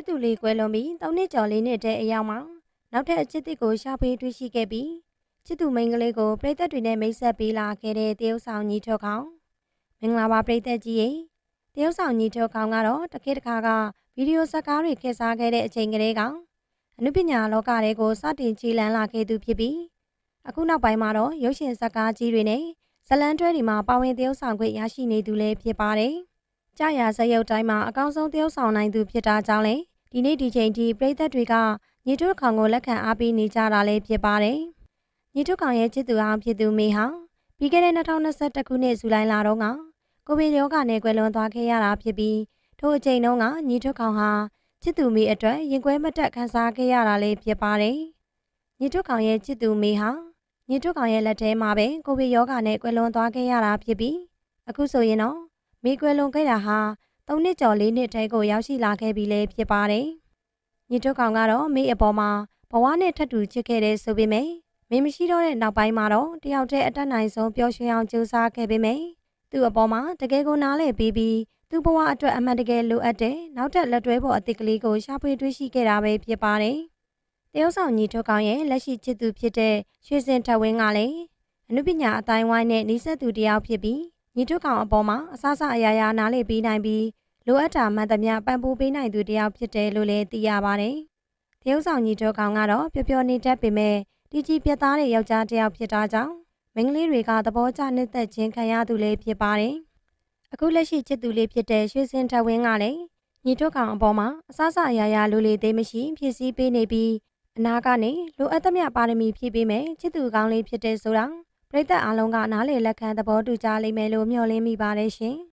စ်သူလေးကွယ်လွန်ပြီး၃နှစ်ကျော်လေးနှစ်တည်းအရောက်မှာနောက်ထပ်အချစ်တစ်ကိုရှာဖွေတွေ့ရှိခဲ့ပြီးချစ်သူမိန်းကလေးကိုပြည်သက်တွေနဲ့မိတ်ဆက်ပေးလာခဲ့တဲ့တရုတ်ဆောင်ညီထုတ်ခေါင်မင်္ဂလာပါပြည်သက်ကြီးရေတရုတ်ဆောင်ညီထုတ်ခေါင်ကတော့တခေတ်တစ်ခါကဗီဒီယိုဇာတ်ကားတွေခေတ်စားခဲ့တဲ့အချိန်ကလေးကအနုပညာလောကတွေကိုစတင်ကြည်လန်းလာခဲ့သူဖြစ်ပြီးအခုနောက်ပိုင်းမှာတော့ရုပ်ရှင်ဇာတ်ကားကြီးတွေနဲ့ဇတ်လန်တွဲတွေမှာပါဝင်တရုတ်ဆောင်ခွင့်ရရှိနေသူလည်းဖြစ်ပါတယ်။ကြာရဇက်ရုပ်တိုင်းမှာအကောင်းဆုံးတရုတ်ဆောင်နိုင်သူဖြစ်တာကြောင့်လေ ဒီနေ့ဒီချိန်ထိပြည်သက်တွေကညီထွတ်ခေါင်ကိုလက်ခံအားပေးနေကြတာလည်းဖြစ်ပါတယ်။ညီထွတ်ခေါင်ရဲ့ချစ်သူအောင်ဖြစ်သူမေဟာပြီးခဲ့တဲ့2021ခုနှစ်ဇူလိုင်လတုန်းကကိုဗစ်ရောဂါနဲ့ကွယ်လွန်သွားခဲ့ရတာဖြစ်ပြီးထိုအချိန်တုန်းကညီထွတ်ခေါင်ဟာချစ်သူမေအတွက်ရင်ခွဲမတက်ခံစားခဲ့ရတာလည်းဖြစ်ပါတယ်။ညီထွတ်ခေါင်ရဲ့ချစ်သူမေဟာညီထွတ်ကောင်ရဲ့လက်ထဲမှာပဲကိုဗစ်ရောဂါနဲ့ကွယ်လွန်သွားခဲ့ရတာဖြစ်ပြီးအခုဆိုရင်တော့မိကွယ်လွန်ခဲ့တာဟာ ၃နှစ်ကျော်၄နှစ်တဲကိုရောက်ရှိလာခဲ့ပြီလည်းဖြစ်ပါတယ်။ညီထွတ်ကောင်ကတော့မိအပေါ်မှာဘဝနဲ့ထပ်တူချစ်ခဲ့တဲ့ဆိုပေမဲ့မင်းမရှိတော့တဲ့နောက်ပိုင်းမှာတော့တယောက်တည်းအတက်နိုင်ဆုံးပျော်ရွှင်အောင်ကြိုးစားခဲ့ပေမဲ့သူ့အပေါ်မှာတကယ်ကိုနားလည်ပြီးပြီးသူ့ဘဝအတွက်အမှန်တကယ်လိုအပ်တဲ့နောက်ထပ်လက်တွဲပေါ်အသစ်ကလေးကိုရှာဖွေတွေ့ရှိခဲ့တာပဲဖြစ်ပါတယ်။တရုတ်ဆောင်ညီထွတ်ကောင်ရဲ့လက်ရှိချစ်သူဖြစ်တဲ့ရွှေစင်ထဝင်းကလည်းအနုပညာအတိုင်းဝိုင်းနဲ့နှိစက်သူတယောက်ဖြစ်ပြီး ညီထွတ်ကောင်အပေါ်မှာအဆအဆအရာရာနားလည်ပြီးနိုင်ပြီးလိုအပ်တာမှန်သမျှပံ့ပိုးပေးနိုင်သူတယောက်ဖြစ်တယ်လို့လည်းသိရပါတယ်။တရုတ်ဆောင်ညီထွတ်ကောင်ကတော့ပျော်ပျော်နေတတ်ပေမဲ့တီကြီးပြတ်သားတဲ့ယောက်ျားတယောက်ဖြစ်တာကြောင့်မိန်းကလေးတွေကသဘောကျနှိမ့်သက်ခြင်းခံရသူလည်းဖြစ်ပါတယ်။အခုလက်ရှိချစ်သူလေးဖြစ်တဲ့ရွှေစင်ထဝင်းကလည်းညီထွတ်ကောင်အပေါ်မှာအဆအဆအရာရာလိုလေသေးမရှိဖြစ်စည်းပေးနေပြီးအနာကနေလိုအပ်သမျှပါရမီဖြည့်ပေးမယ်ချစ်သူကောင်းလေးဖြစ်တဲ့ဆိုတာ ပြည်သက်အားလုံးကနားလေလက်ခံသဘောတူကြလိမ့်မယ်လို့မျှော်လင့်မိပါတယ်ရှင်။